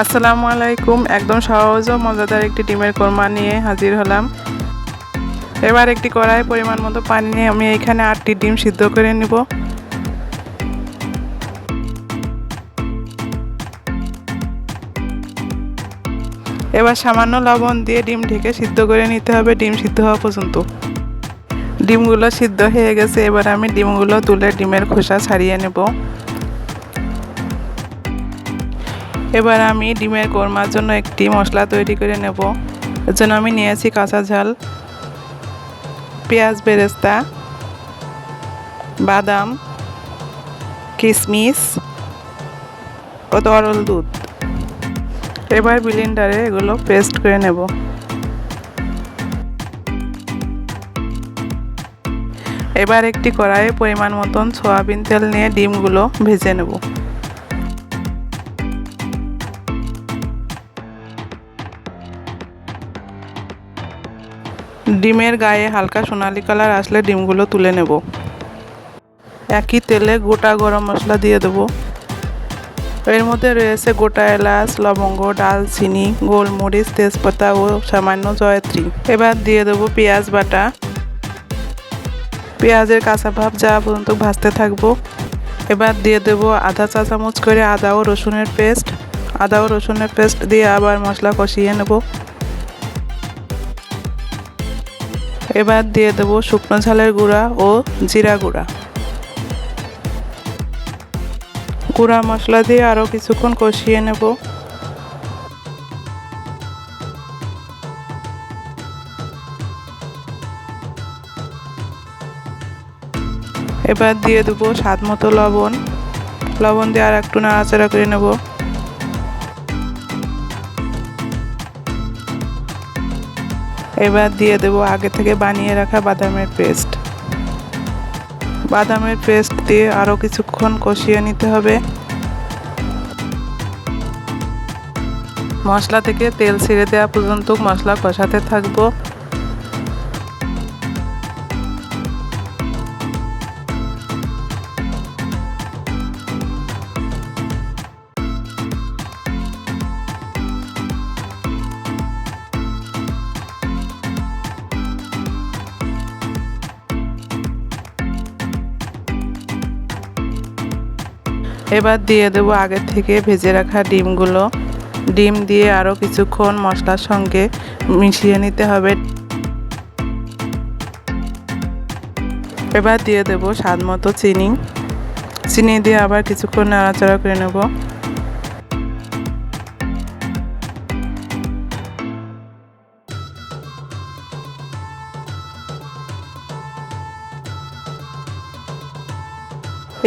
আসসালামু আলাইকুম। একদম সহজ ও মজাদার একটি ডিমের কোরমা নিয়ে হাজির হলাম। এবার একটি কড়াই পরিমাণ মতো পানি নিয়ে আমি এখানে আটটি ডিম সিদ্ধ করে নিব। এবার সামান্য লবণ দিয়ে ডিম ঢেকে সিদ্ধ করে নিতে হবে, ডিম সিদ্ধ হওয়া পর্যন্ত। ডিমগুলো সিদ্ধ হয়ে গেছে, এবার আমি ডিমগুলো তুলে ডিমের খোসা ছাড়িয়ে নেব। এবার আমি ডিমের কোরমার জন্য একটি মশলা তৈরি করে নেব। এর জন্য আমি নিয়েছি কাঁচা ঝাল, পেঁয়াজ বেরেস্তা, বাদাম কিশমিশ ও তরল দুধ। এবার ব্লেন্ডারে এগুলো পেস্ট করে নেব। এবার একটি কড়াইয়ে পরিমাণ মতন সয়াবিন তেল নিয়ে ডিমগুলো ভেজে নেব। ডিমের গায়ে হালকা সোনালি কালার আসলে ডিমগুলো তুলে নেব। একই তেলে গোটা গরম মশলা দিয়ে দেবো। এর মধ্যে রয়েছে গোটা এলাচ, লবঙ্গ ডালচিনি গোলমরিচ, তেজপাতা ও সামান্য জয়ত্রী। এবার দিয়ে দেবো পেঁয়াজ বাটা। পেঁয়াজের কাঁচা ভাব যা পর্যন্ত ভাজতে থাকব। এবার দিয়ে দেবো আধা চা চামচ করে আদা ও রসুনের পেস্ট। আদা ও রসুনের পেস্ট দিয়ে আবার মশলা কষিয়ে নেব। এবার দিয়ে দেবো শুকনো ঝালের গুঁড়া ও জিরা গুঁড়া। গুঁড়া মশলা দিয়ে আরও কিছুক্ষণ কষিয়ে নেব। এবার দিয়ে দেবো স্বাদ মতো লবণ। লবণ দিয়ে আর একটু নাড়াচাড়া করে নেব। এবার দিয়ে দেবো আগে থেকে বানিয়ে রাখা বাদামের পেস্ট। বাদামের পেস্ট দিয়ে আরও কিছুক্ষণ কষিয়ে নিতে হবে। মশলা থেকে তেল ছেড়ে দেওয়া পর্যন্ত মশলা কষাতে থাকব। এবার দিয়ে দেবো আগে থেকে ভেজে রাখা ডিমগুলো। ডিম দিয়ে আরও কিছুক্ষণ মশলার সঙ্গে মিশিয়ে নিতে হবে। এবার দিয়ে দেবো স্বাদ মতো চিনি। চিনি দিয়ে আবার কিছুক্ষণ নাড়াচাড়া করে নেব।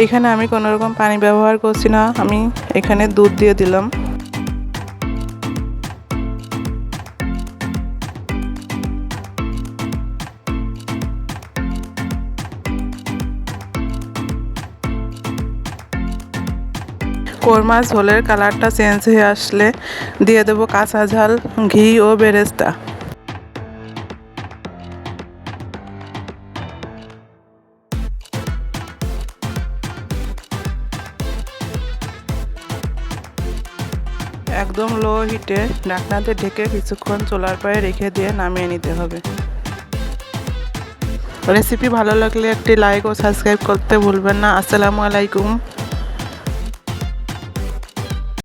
এখানে আমি কোনো রকম পানি ব্যবহার করছি না, আমি এখানে দুধ দিয়ে দিলাম। কোরমা ঝোলের কালারটা চেঞ্জ হয়ে আসলে দিয়ে দেবো কাঁচা ঝাল, ঘি ও বেরেস্তা। একদম লো হিটে ঢাকনাতে ঢেকে কিছুক্ষণ চোলার পায়ে রেখে দিয়ে নামিয়ে নিতে হবে। রেসিপি ভালো লাগলে একটি লাইক ও সাবস্ক্রাইব করতে ভুলবেন না। আসসালামু আলাইকুম।